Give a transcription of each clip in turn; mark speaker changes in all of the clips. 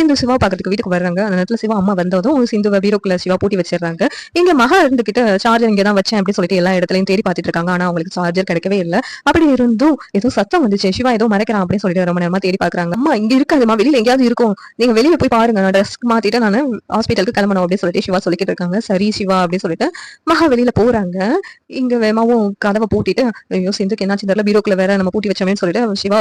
Speaker 1: சிந்து சிவா பாக்கிறதுக்கு வீட்டுக்கு வர்றாங்க. அந்த நேரத்துல சிவா அம்மா வந்ததும் சிந்துவை பீரோக்குள்ள சிவா பூட்டி வச்சிடுறாங்க. இங்க மகா இருந்துகிட்ட சார்ஜர் இங்கே தான் வச்சேன் அப்படின்னு சொல்லிட்டு எல்லா இடத்துலயும் தேடி பார்த்துட்டு இருக்காங்க. ஆனா அவங்களுக்கு சார்ஜர் கிடைக்கவே இல்ல. அப்படி இருந்தும் ஏதோ சத்தம் வந்துச்சு. சிவா ஏதோ மறைக்கிறான் அப்படின்னு சொல்லிட்டு ரொம்ப நேரமா தேடி பாக்குறாங்க அம்மா இங்க இருக்காதுமா வெளியில எங்கேயாவது இருக்கும். நீங்க வெளியில போய் பாருங்க. நான் ட்ரெஸ் மாத்திட்டு நான் ஹாஸ்பிட்டலுக்கு கிளம்பணும் அப்படின்னு சொல்லிட்டு சிவா சொல்லிட்டு இருக்காங்க. சரி சிவா அப்படின்னு சொல்லிட்டு மகா வெளியில போறாங்க. இங்க வேமாவும் கதவை பூட்டிட்டு ஐயோ சிந்துக்கு என்னாச்சு? தெரியல. பீரோக்குள்ள வேற நம்ம பூட்டி வச்சோமேன்னு சொல்லிட்டு சிவா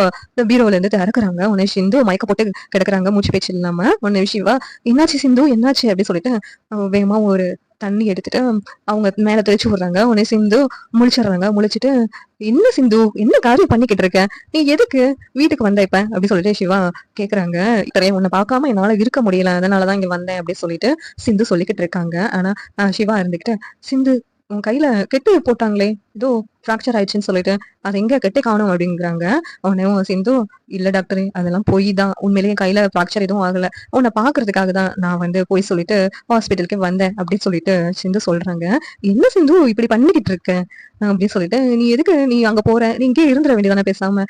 Speaker 1: பீரோல இருந்து திறக்குறாங்க உடனே சிந்து மயக்க போட்டு கிடக்குறாங்க. மூச்சு பேச்சு இல்லாம உடனே சிவா என்னாச்சு சிந்து? என்னாச்சு? அப்படின்னு சொல்லிட்டு வேகமா ஒரு தண்ணி எடுத்துட்டு அவங்க மேல தெளிச்சு விடுறாங்க. உடனே சிந்து முழிச்சிடுறாங்க. முழிச்சிட்டு என்ன சிந்து? என்ன காரியம் பண்ணிக்கிட்டு இருக்க? நீ எதுக்கு வீட்டுக்கு வந்த இப்ப? அப்படின்னு சொல்லிட்டு சிவா கேக்குறாங்க. இத்தரையும் உன்னை பார்க்காம என்னால இருக்க முடியல. அதனாலதான் இங்க வந்தேன். அப்படின்னு சொல்லிட்டு சிந்து சொல்லிக்கிட்டு இருக்காங்க. ஆனா சிவா இருந்துகிட்டு சிந்து உன் கையில கெட்டு போட்டாங்களே? ஏதோ ஃப்ராக்சர் ஆயிடுச்சுன்னு சொல்லிட்டு அது எங்க கெட்டே காணும்? அப்படிங்கிறாங்க. உடனே சிந்து இல்ல டாக்டர் அதெல்லாம் போய் தான். உண்மையிலேயே கையில ஃப்ராக்சர் எதுவும் ஆகல. உன்னை பாக்குறதுக்காக தான் நான் வந்து போய் சொல்லிட்டு ஹாஸ்பிட்டலுக்கு வந்தேன் அப்படின்னு சொல்லிட்டு சிந்து சொல்றாங்க. என்ன சிந்து இப்படி பண்ணிக்கிட்டு இருக்க? அப்படின்னு சொல்லிட்டு நீ எதுக்கு நீ அங்க போற? நீ இங்கே இருந்துட வேண்டியதானே பேசாம?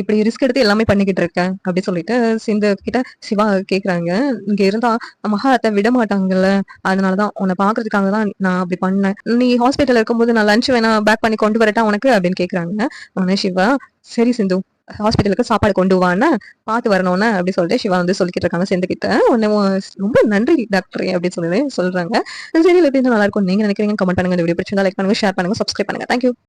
Speaker 1: இப்படி ரிஸ்க் எடுத்து எல்லாமே பண்ணிக்கிட்டு இருக்க? அப்படின்னு சொல்லிட்டு சிந்து கிட்ட சிவா கேக்குறாங்க. இங்க இருந்தா மகாத்தை விட மாட்டாங்கல்ல. அதனாலதான் உன்னை பாக்குறதுக்காக தான் நான் அப்படி பண்ணேன். நீ ஹாஸ்பிட்டல் இருக்கும்போது நான் லஞ்ச் வேணா பேக் பண்ணி கொண்டு வரட்டா உனக்கு? அப்படின்னு கேட்குறாங்க உடனே சிவா சரி சிந்து ஹாஸ்பிட்டலுக்கு சாப்பாடு கொண்டு வான்னு பார்த்து வரணும்னு அப்படி சொல்லிட்டு சிவா வந்து சொல்லிக்கிட்டு இருக்காங்க செந்துக்கிட்ட உடனே ரொம்ப நன்றி டாக்டர் அப்படின்னு சொல்லி சொல்றாங்க. சரி எப்படி நல்லா இருக்கும்? நீங்க நினைக்கிறீங்க கமெண்ட் பண்ணுங்க. வீடியோ பிடிச்சிருந்தா லைக் பண்ணுங்க ஷேர் பண்ணுங்க சப்ஸ்கிரைப் பண்ணுங்க. தேங்க்யூ